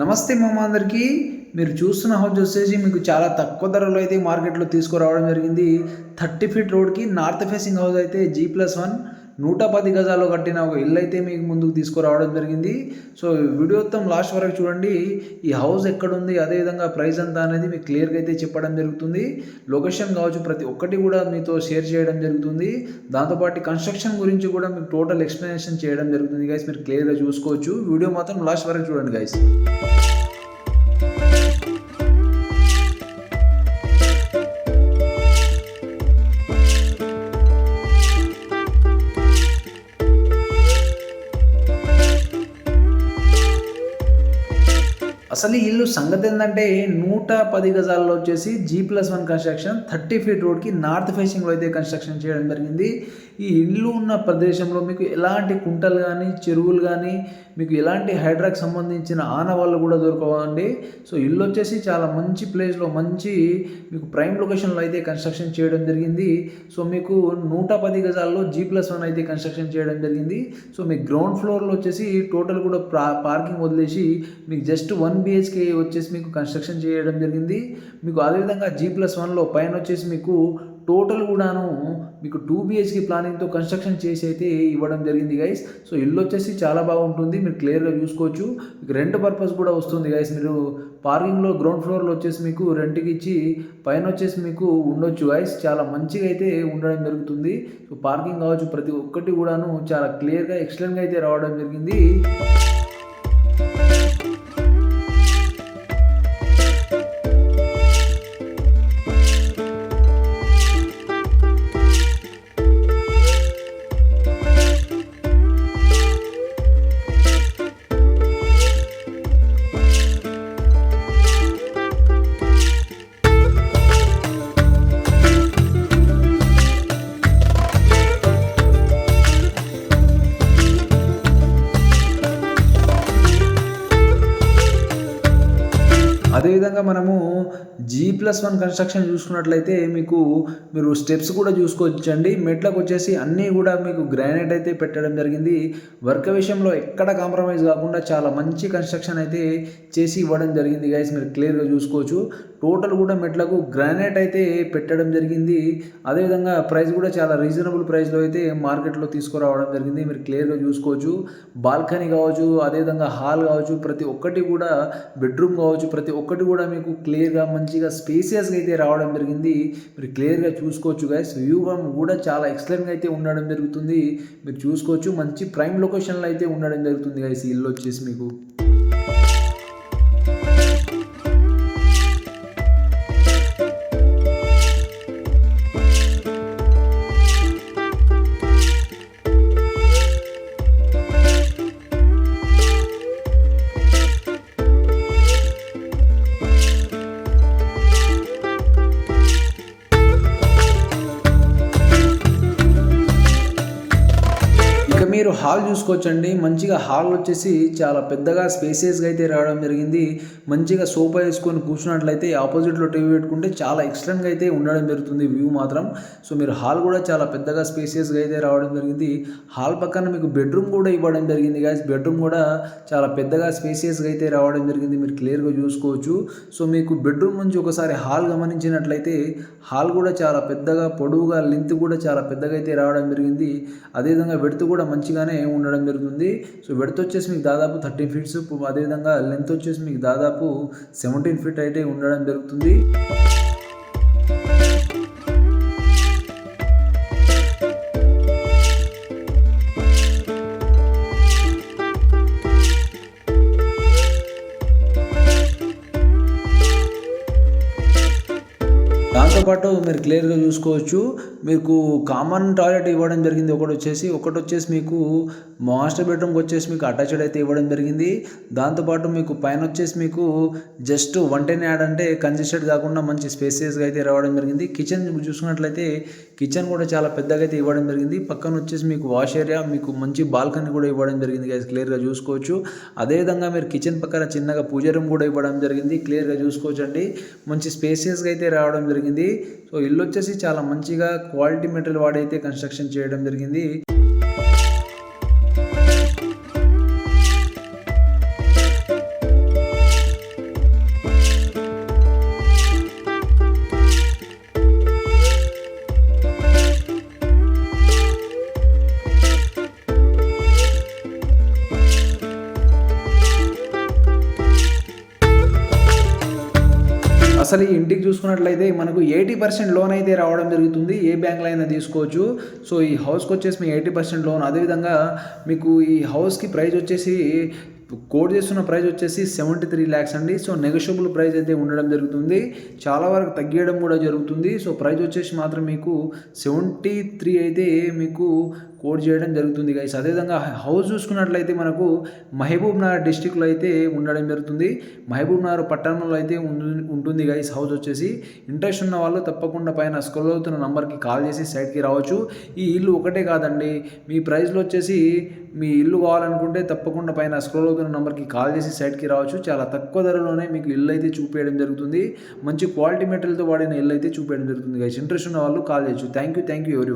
నమస్తే మామ అందరికీ. మీరు చూస్తున్న హౌస్ వచ్చేసి మీకు చాలా తక్కువ ధరలో అయితే మార్కెట్లో తీసుకురావడం జరిగింది. థర్టీ ఫీట్ రోడ్కి నార్త్ ఫేసింగ్ హౌస్ అయితే జీ ప్లస్ వన్ నూట పది గజాల్లో కట్టిన ఒక ఇల్లు అయితే మీకు ముందుకు తీసుకురావడం జరిగింది. సో వీడియో మొత్తం లాస్ట్ వరకు చూడండి. ఈ హౌస్ ఎక్కడుంది అదేవిధంగా ప్రైస్ ఎంత అనేది మీకు క్లియర్గా అయితే చెప్పడం జరుగుతుంది. లొకేషన్ కావచ్చు ప్రతి ఒక్కటి కూడా మీతో షేర్ చేయడం జరుగుతుంది. దాంతోపాటు కన్స్ట్రక్షన్ గురించి కూడా మీకు టోటల్ ఎక్స్ప్లెనేషన్ చేయడం జరుగుతుంది. గైస్ మీరు క్లియర్గా చూసుకోవచ్చు. వీడియో మాత్రం లాస్ట్ వరకు చూడండి గైస్ అసలు ఇల్లు సంగతి ఏంటంటే నూట పది గజాల్లో వచ్చేసి G plus one construction thirty feet రోడ్కి నార్త్ ఫేసింగ్లో అయితే కన్స్ట్రక్షన్ చేయడం జరిగింది. ఈ ఇల్లు ఉన్న ప్రదేశంలో మీకు ఎలాంటి కుంటలు కానీ చెరువులు కానీ మీకు ఎలాంటి హైడ్రాకి సంబంధించిన ఆనవాళ్ళు కూడా దొరకవండి. సో ఇల్లు వచ్చేసి చాలా మంచి ప్లేస్లో మంచి మీకు ప్రైమ్ లొకేషన్లో అయితే కన్స్ట్రక్షన్ చేయడం జరిగింది. సో మీకు నూట పది గజాల్లో జీ ప్లస్ వన్ అయితే కన్స్ట్రక్షన్ చేయడం జరిగింది. సో మీ గ్రౌండ్ ఫ్లోర్లో వచ్చేసి టోటల్ కూడా పార్కింగ్ వదిలేసి మీకు జస్ట్ వన్ బిహెచ్కే వచ్చేసి మీకు కన్స్ట్రక్షన్ చేయడం జరిగింది. మీకు అదేవిధంగా జీ ప్లస్ వన్లో పైన వచ్చేసి మీకు టోటల్ కూడాను మీకు టూ బిహెచ్కి ప్లానింగ్తో కన్స్ట్రక్షన్ చేసి అయితే ఇవ్వడం జరిగింది గైస్. సో ఇల్లు వచ్చేసి చాలా బాగుంటుంది. మీరు క్లియర్గా చూసుకోవచ్చు. మీకు రెంట్ పర్పస్ కూడా వస్తుంది గైస్. మీరు పార్కింగ్లో గ్రౌండ్ ఫ్లోర్లో వచ్చేసి మీకు రెంట్కి ఇచ్చి పైన వచ్చేసి మీకు ఉండొచ్చు గైస్. చాలా మంచిగా అయితే ఉండడం జరుగుతుంది. సో పార్కింగ్ కావచ్చు ప్రతి ఒక్కటి కూడాను చాలా క్లియర్గా ఎక్సలెంట్గా అయితే రావడం జరిగింది. విధంగా మనము జీ ప్లస్ వన్ కన్స్ట్రక్షన్ చూసుకున్నట్లయితే మీకు మీరు స్టెప్స్ కూడా చూసుకోవచ్చండి. మెట్లకు వచ్చేసి అన్నీ కూడా మీకు గ్రానైట్ అయితే పెట్టడం జరిగింది. వర్క్ విషయంలో ఎక్కడ కాంప్రమైజ్ కాకుండా చాలా మంచి కన్స్ట్రక్షన్ అయితే చేసి ఇవ్వడం జరిగింది గైస్ మీరు క్లియర్గా చూసుకోవచ్చు. టోటల్ కూడా మెట్లకు గ్రానైట్ అయితే పెట్టడం జరిగింది. అదేవిధంగా ప్రైస్ కూడా చాలా రీజనబుల్ ప్రైస్లో అయితే మార్కెట్లో తీసుకురావడం జరిగింది. మీరు క్లియర్గా చూసుకోవచ్చు. బాల్కనీ కావచ్చు అదేవిధంగా హాల్ కావచ్చు ప్రతి ఒక్కటి కూడా బెడ్రూమ్ కావచ్చు ప్రతి ఒక్కటి కూడా మీకు క్లియర్గా మంచిగా స్పేసియస్గా అయితే రావడం జరిగింది. మీరు క్లియర్గా చూసుకోవచ్చు గైస్ వ్యూ కూడా చాలా ఎక్సలెంట్గా అయితే ఉండడం జరుగుతుంది. మీరు చూసుకోవచ్చు. మంచి ప్రైమ్ లొకేషన్లో అయితే ఉండడం జరుగుతుంది గైస్ ఇల్లు వచ్చేసి మీకు. మీరు హాల్ చూసుకోవచ్చండి. మంచిగా హాల్ వచ్చేసి చాలా పెద్దగా స్పేసెస్గా అయితే రావడం జరిగింది. మంచిగా సోఫా వేసుకొని కూర్చున్నట్లయితే ఆపోజిట్లో టీవీ పెట్టుకుంటే చాలా ఎక్స్టెంట్గా అయితే ఉండడం జరుగుతుంది వ్యూ మాత్రం. సో మీరు హాల్ కూడా చాలా పెద్దగా స్పేసెస్గా అయితే రావడం జరిగింది. హాల్ పక్కన మీకు బెడ్రూమ్ కూడా ఇవ్వడం జరిగింది గాయస్ బెడ్రూమ్ కూడా చాలా పెద్దగా స్పేసెస్గా అయితే రావడం జరిగింది. మీరు క్లియర్గా చూసుకోవచ్చు. సో మీకు బెడ్రూమ్ నుంచి ఒకసారి హాల్ గమనించినట్లయితే హాల్ కూడా చాలా పెద్దగా పొడవుగా లెంత్ కూడా చాలా పెద్దగా అయితే రావడం జరిగింది. అదేవిధంగా వెడుతు కూడా మంచి మంచిగానే ఉండడం జరుగుతుంది. సో వెడత్ వచ్చేసి మీకు దాదాపు థర్టీన్ ఫీట్స్ అదేవిధంగా లెంత్ వచ్చేసి మీకు దాదాపు సెవెంటీన్ ఫీట్ అయితే ఉండడం జరుగుతుంది. దాంతోపాటు మీరు క్లియర్గా చూసుకోవచ్చు. మీకు కామన్ టాయిలెట్ ఇవ్వడం జరిగింది. ఒకటి వచ్చేసి ఒకటి వచ్చేసి మీకు మాస్టర్ బెడ్రూమ్కి వచ్చేసి మీకు అటాచ్డ్ అయితే ఇవ్వడం జరిగింది. దాంతోపాటు మీకు పైన వచ్చేసి మీకు జస్ట్ వన్ టెన్ యాడ్ అంటే కంజెస్టెడ్ కాకుండా మంచి స్పేసెస్గా అయితే రావడం జరిగింది. కిచెన్ చూసుకున్నట్లయితే కిచెన్ కూడా చాలా పెద్దగా అయితే ఇవ్వడం జరిగింది. పక్కన వచ్చేసి మీకు వాష్ ఏరియా మీకు మంచి బాల్కనీ కూడా ఇవ్వడం జరిగింది గైస్ క్లియర్గా చూసుకోవచ్చు. అదేవిధంగా మీరు కిచెన్ పక్కన చిన్నగా పూజ రూమ్ కూడా ఇవ్వడం జరిగింది. క్లియర్గా చూసుకోవచ్చు అండి మంచి స్పేసియస్గా అయితే రావడం జరిగింది. సో ఇల్లు వచ్చేసి చాలా మంచిగా క్వాలిటీ మెటీరియల్ వాడైతే కన్స్ట్రక్షన్ చేయడం జరిగింది. అసలు ఈ ఇంటికి చూసుకున్నట్లయితే మనకు ఎయిటీ పర్సెంట్ లోన్ అయితే రావడం జరుగుతుంది. ఏ బ్యాంక్లో అయినా తీసుకోవచ్చు. సో ఈ హౌస్కి వచ్చేసి మీ ఎయిటీ పర్సెంట్ లోన్. అదేవిధంగా మీకు ఈ హౌస్కి ప్రైస్ వచ్చేసి కోట్ చేస్తున్న ప్రైస్ వచ్చేసి సెవెంటీ త్రీ ల్యాక్స్ అండి. సో నెగోషియబుల్ ప్రైస్ అయితే ఉండడం జరుగుతుంది. చాలా వరకు తగ్గియడం కూడా జరుగుతుంది. సో ప్రైస్ వచ్చేసి మాత్రం మీకు సెవెంటీ త్రీ అయితే మీకు కోడ్ చేయడం జరుగుతుంది గైస్ అదేవిధంగా హౌస్ చూసుకున్నట్లయితే మనకు మహబూబ్ నగర్ డిస్టిక్లో అయితే ఉండడం జరుగుతుంది. మహబూబ్ నగర్ పట్టణంలో అయితే ఉంటుంది గైస్ హౌస్ వచ్చేసి. ఇంట్రెస్ట్ ఉన్న వాళ్ళు తప్పకుండా పైన స్క్రోల్ అవుతున్న నంబర్కి కాల్ చేసి సైట్కి రావచ్చు. ఈ ఇల్లు ఒకటే కాదండి. మీ ప్రైస్లో వచ్చేసి మీ ఇల్లు కావాలనుకుంటే తప్పకుండా పైన స్క్రోల్ అవుతున్న నెంబర్కి కాల్ చేసి సైట్కి రావచ్చు. చాలా తక్కువ ధరలోనే మీకు ఇల్లు అయితే చూపేయడం జరుగుతుంది. మంచి క్వాలిటీ మెటీరియల్తో వాడిన ఇల్లు అయితే చూపించడం జరుగుతుంది గైస్ ఇంట్రెస్ట్ ఉన్న వాళ్ళు కాల్ చేయొచ్చు. థ్యాంక్ యూ థ్యాంక్ యూ ఎవరి